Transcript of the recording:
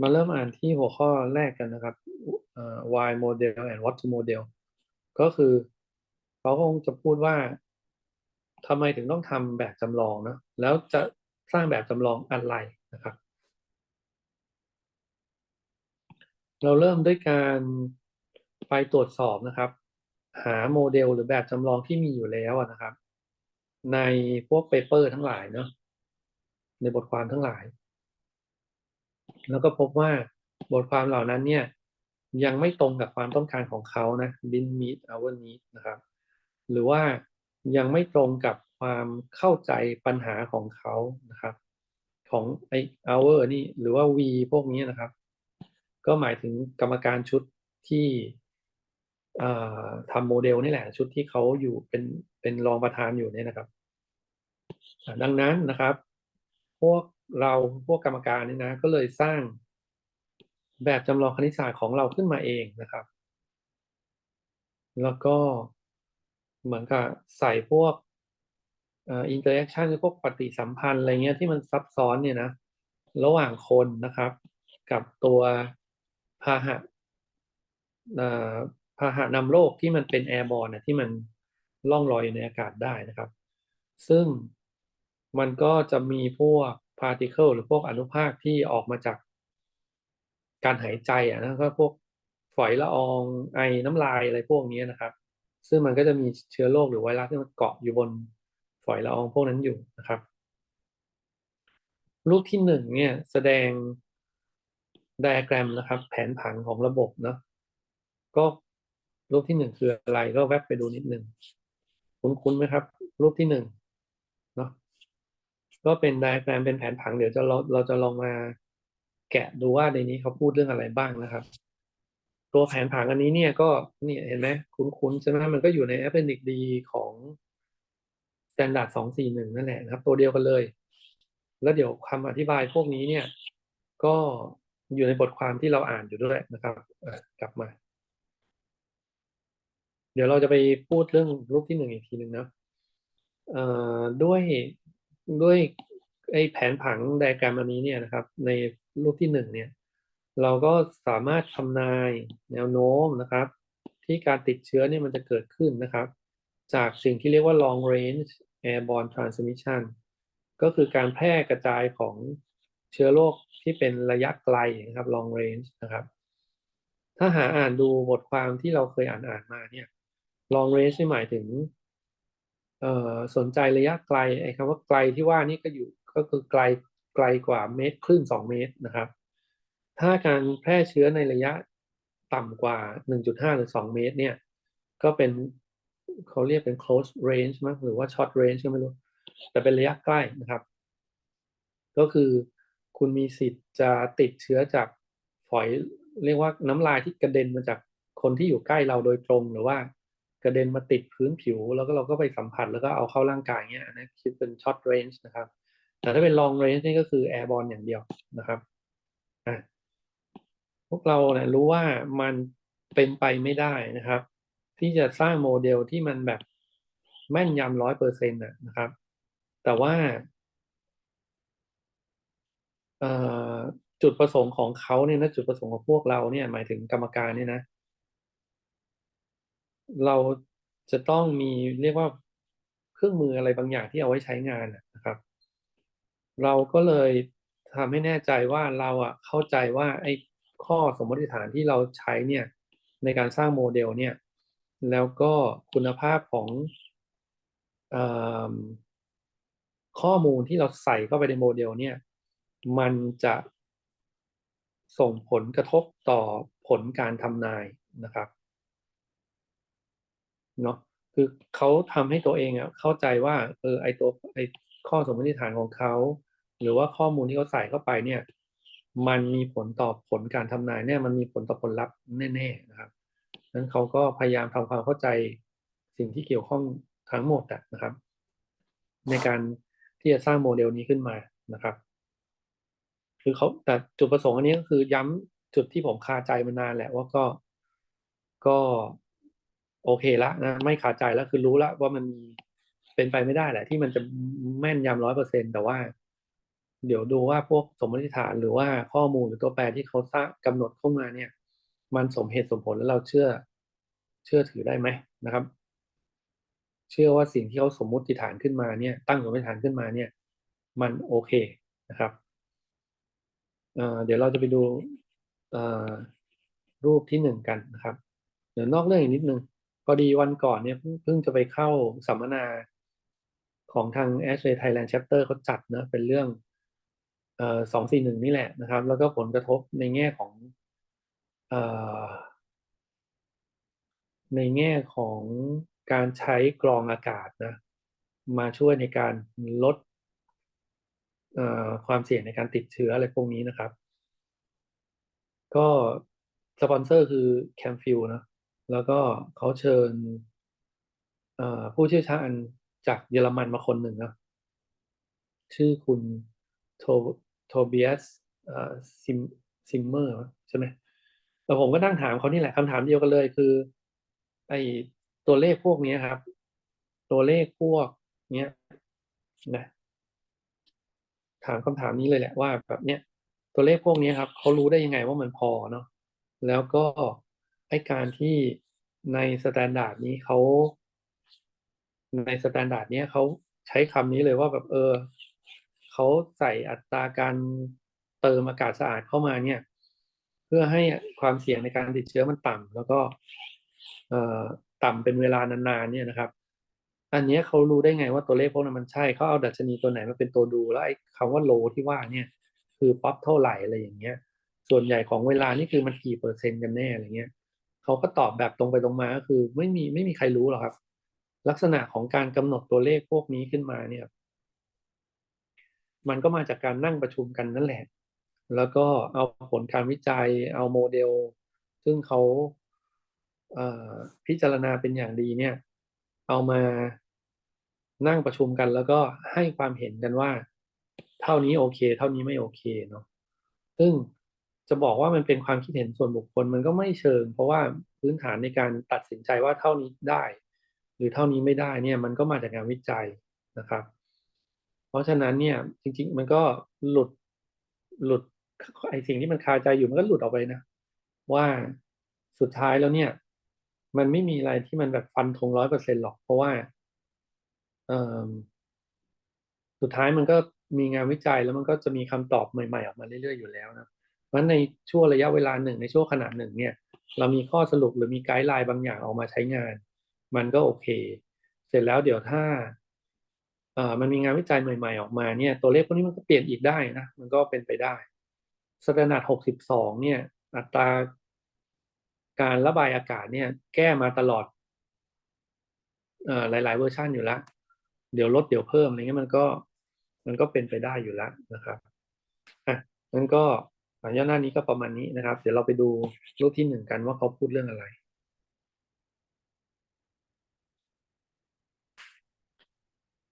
มาเริ่มอ่านที่หัวข้อแรกกันนะครับ why model and what to model ก็คือเขาคงจะพูดว่าทำไมถึงต้องทำแบบจำลองนะ แล้วจะสร้างแบบจำลองอะไรนะครับ เราเริ่มด้วยการไปตรวจสอบนะครับ หาโมเดลหรือแบบจำลองที่มีอยู่แล้วนะครับ ในพวกเปเปอร์ทั้งหลายเนาะในบทความทั้งหลาย แล้วก็พบว่าบทความเหล่านั้นเนี่ยยังไม่ตรงกับความต้องการของเขานะ didn't meet our need นะครับ หรือว่ายังไม่ตรงกับความเข้าใจปัญหาของเขานะครับ ของไอ our นี่หรือว่า v พวกนี้นะครับ ก็หมายถึงกรรมการชุดที่ทำโมเดลนี่แหละ ชุดที่เขาอยู่เป็นเป็นรองประธานอยู่เนี่ยนะครับ ดังนั้นนะครับ พวก เราพวกกรรมการนี่นะ ก็เลยสร้างแบบจำลองคณิตศาสตร์ของเราขึ้นมาเองนะครับ แล้วก็เหมือนกับใส่พวกอินเตอร์แอคชั่นพวกปฏิสัมพันธ์อะไรเงี้ยที่มันซับซ้อนเนี่ยนะ ระหว่างคนนะครับ กับตัวพาหะพาหะนำโรคที่มันเป็นแอร์บอลนะที่มันล่องลอยอยู่ในอากาศได้นะครับ ซึ่งมันก็จะมีพวก พาร์ติเคิลหรือพวกอนุภาคที่ออกมาจากการหายใจอะนะก็พวกฝอยละอองไอน้ำลายอะไรพวกนี้นะครับ ซึ่งมันก็จะมีเชื้อโรคหรือไวรัสที่มันเกาะอยู่บนฝอยละอองพวกนั้นอยู่นะครับ รูปที่หนึ่งเนี่ยแสดงไดอะแกรมนะครับ แผนผังของระบบเนาะก็รูปที่หนึ่งคืออะไรก็แวบไปดูนิดหนึ่งคุ้นๆไหมครับ รูปที่หนึ่ง ก็เป็นไดอะแกรมเป็นแผนผังเดี๋ยวจะเราเราจะลองมาแกะดูว่าในนี้เขาพูดเรื่องอะไรบ้างนะครับ ตัวแผนผังอันนี้เนี่ยก็นี่เห็นไหมคุ้นๆใช่ไหมมันก็อยู่ใน Appendix D ของ Standard 241 นั่นแหละนะครับ ตัวเดียวกันเลย แล้วเดี๋ยวคำอธิบายพวกนี้เนี่ย ก็อยู่ในบทความที่เราอ่านอยู่ด้วยนะครับกลับมา เดี๋ยวเราจะไปพูดเรื่องรูปที่หนึ่งอีกทีหนึ่งนะด้วย ด้วยไอ้แผนผังไดแกรมอันนี้เนี่ยนะครับ ในรูปที่หนึ่งเนี่ย เราก็สามารถทำนายแนวโน้มนะครับ ที่การติดเชื้อเนี่ยมันจะเกิดขึ้นนะครับ จากสิ่งที่เรียกว่า long range airborne transmission ก็คือการแพร่กระจายของเชื้อโรคที่เป็นระยะไกลนะครับ long range นะครับ ถ้าหาอ่านดูบทความที่เราเคยอ่านอ่านมาเนี่ย long range หมายถึง สนใจระยะไกลไอ้คำว่าไกลที่ว่านี่ก็อยู่ก็คือไกลไกลกว่าเมตรครึ่งสองเมตรนะครับ ถ้าการแพร่เชื้อในระยะต่ำกว่า 1.5 หรือ 2 เมตรเนี่ย ก็เป็นเขาเรียกเป็น close range มั้งหรือว่า short range ก็ไม่รู้ แต่เป็นระยะใกล้นะครับ ก็คือคุณมีสิทธิ์จะติดเชื้อจากฝอยเรียกว่าน้ำลายที่กระเด็นมาจากคนที่อยู่ใกล้เราโดยตรงหรือว่า กระเด็นมาติดพื้นผิว แล้วก็เราก็ไปสัมผัสแล้วก็เอาเข้าร่างกายเงี้ยนะคิดเป็น short range นะครับ แต่ถ้าเป็น long range นี่ก็คือ airborne อย่างเดียวนะครับพวกเราเนี่ยรู้ว่ามันเป็นไปไม่ได้นะครับ ที่จะสร้างโมเดลที่มันแบบแม่นยำร้อยเปอร์เซ็นต์นะครับ แต่ว่าจุดประสงค์ของเขาเนี่ยนะจุดประสงค์ของพวกเราเนี่ยหมายถึงกรรมการเนี่ยนะ เราจะต้องมีเรียกว่าเครื่องมืออะไรบางอย่างที่เอาไว้ใช้งานนะครับ เราก็เลยทำให้แน่ใจว่าเราอะเข้าใจว่าไอ้ข้อสมมติฐานที่เราใช้เนี่ยในการสร้างโมเดลเนี่ย แล้วก็คุณภาพของอข้อมูลที่เราใส่เข้าไปในโมเดลเนี่ย มันจะส่งผลกระทบต่อผลการทำนายนะครับ เนาะคือเขาทำให้ตัวเองอะเข้าใจว่าเออไอตัวไอข้อสมมติฐานของเขา หรือว่าข้อมูลที่เขาใส่เข้าไปเนี่ย มันมีผลต่อผลการทำนายเนี่ยมันมีผลต่อผลลัพธ์แน่ๆนะครับนั้นเขาก็พยายามทำความเข้าใจสิ่งที่เกี่ยวข้องทั้งหมดนะครับ ในการที่จะสร้างโมเดลนี้ขึ้นมานะครับ คือเขาแต่จุดประสงค์อันนี้ก็คือย้ำจุดที่ผมคาใจมานานแหละว่าก็ก็ โอเคละนะไม่ขาดใจแล้วคือรู้แล้วว่ามันมีเป็นไปไม่ได้แหละ ที่มันจะแม่นยำร้อยเปอร์เซ็นแต่ว่า เดี๋ยวดูว่าพวกสมมติฐานหรือว่าข้อมูลหรือตัวแปรที่เขาสร้างกำหนดเข้ามาเนี่ย มันสมเหตุสมผลแล้วเราเชื่อ เชื่อถือได้ไหมนะครับ เชื่อว่าสิ่งที่เขาสมมุติฐานขึ้นมาเนี่ย ตั้งสมมติฐานขึ้นมาเนี่ย มันโอเคนะครับเเดี๋ยวเราจะไปดูรูปที่หนึ่งกันนะครับ เดี๋ยวนอกเรื่องอีกนิดนึง พอดีวันก่อนเนี่ยเพิ่งจะไปเข้าสัมมนาของทาง a s h r a y Thailand Chapter เขาจัดนะเป็นเรื่องเอ่อสองสี่หนึ่งนี่แหละนะครับ แล้วก็ผลกระทบในแง่ของเอ่อในแง่ของการใช้กรองอากาศนะมาช่วยในการลดเอ่อความเสี่ยงในการติดเชื้ออะไรพวกนี้นะครับ ก็สปอนเซอร์คือ Camfil นะ แล้วก็เขาเชิญผู้เชี่ยวชาญจากเยอรมันมาคนหนึ่งนะชื่อคุณโทโทเบียสเอ่อซิมซิมเมอร์ใช่ไหมแล้วผมก็นั่งถามเขานี่แหละคำถามเดียวกันเลยคือ ไอตัวเลขพวกนี้ครับ ตัวเลขพวกเนี้ยนะถามคำถามนี้เลยแหละว่าแบบเนี้ยตัวเลขพวกนี้ครับเขารู้ได้ยังไงว่ามันพอเนาะแล้วก็ ไอการที่ในสแตนดาร์ดนี้เขาในสแตนดาร์ดนี้เขาใช้คำนี้เลยว่าแบบเออเขาใส่อัตราการเติมอากาศสะอาดเข้ามาเนี่ย เพื่อให้ความเสี่ยงในการติดเชื้อมันต่ำแล้วก็เอ่อต่ำเป็นเวลานานๆเนี่ยนะครับ อันนี้เขารู้ได้ไงว่าตัวเลขพวกนั้นมันใช่เขาเอาดัชนีตัวไหนมาเป็นตัวดู แล้วไอ้คำว่าโลที่ว่าเนี่ย คือป๊อปเท่าไหร่อะไรอย่างเงี้ย ส่วนใหญ่ของเวลานี่คือมันกี่เปอร์เซ็นต์กันแน่อะไรเงี้ย เขาก็ตอบแบบตรงไปตรงมาก็คือไม่มีไม่มีใครรู้หรอกครับ ลักษณะของการกำหนดตัวเลขพวกนี้ขึ้นมาเนี่ย มันก็มาจากการนั่งประชุมกันนั่นแหละ แล้วก็เอาผลการวิจัยเอาโมเดล ซึ่งเขาพิจารณาเป็นอย่างดีเนี่ย เอามานั่งประชุมกันแล้วก็ให้ความเห็นกันว่า เท่านี้โอเค เท่านี้ไม่โอเคเนาะซึ่ง จะบอกว่ามันเป็นความคิดเห็นส่วนบุคคลมันก็ไม่เชิง เพราะว่าพื้นฐานในการตัดสินใจว่าเท่านี้ได้ หรือเท่านี้ไม่ได้เนี่ยมันก็มาจากงานวิจัยนะครับ เพราะฉะนั้นเนี่ยจริง ๆ มันก็หลุดหลุดไอสิ่งที่มันคาใจอยู่มันก็หลุดออกไปนะ ว่าสุดท้ายแล้วเนี่ย มันไม่มีอะไรที่มันแบบฟันธงร้อยเปอร์เซ็นหรอก เพราะว่าสุดท้ายมันก็มีงานวิจัยแล้วมันก็จะมีคำตอบใหม่ ๆ ออกมาเรื่อยๆอยู่แล้วนะ เพราะในช่วงระยะเวลาหนึ่งในช่วงขนาดหนึ่งเนี่ย เรามีข้อสรุปหรือมีไกด์ไลน์บางอย่างออกมาใช้งาน มันก็โอเค เสร็จแล้วเดี๋ยวถ้าเอ่อมันมีงานวิจัยใหม่ ๆ ออกมาเนี่ย ตัวเลขพวกนี้มันก็เปลี่ยนอีกได้นะ มันก็เป็นไปได้สแตนดาร์ดหกสิบสองเนี่ย อัตราการระบายอากาศเนี่ย แก้มาตลอดเอ่อหลาย ๆ เวอร์ชันอยู่แล้วเดี๋ยวลดเดี๋ยวเพิ่มอะไรเงี้ยมันก็ มันก็เป็นไปได้อยู่แล้วนะครับอะงั้นก็ ย่อหน้านี้ก็ประมาณนี้นะครับ เดี๋ยวเราไปดูรูปที่หนึ่งกันว่าเขาพูดเรื่องอะไร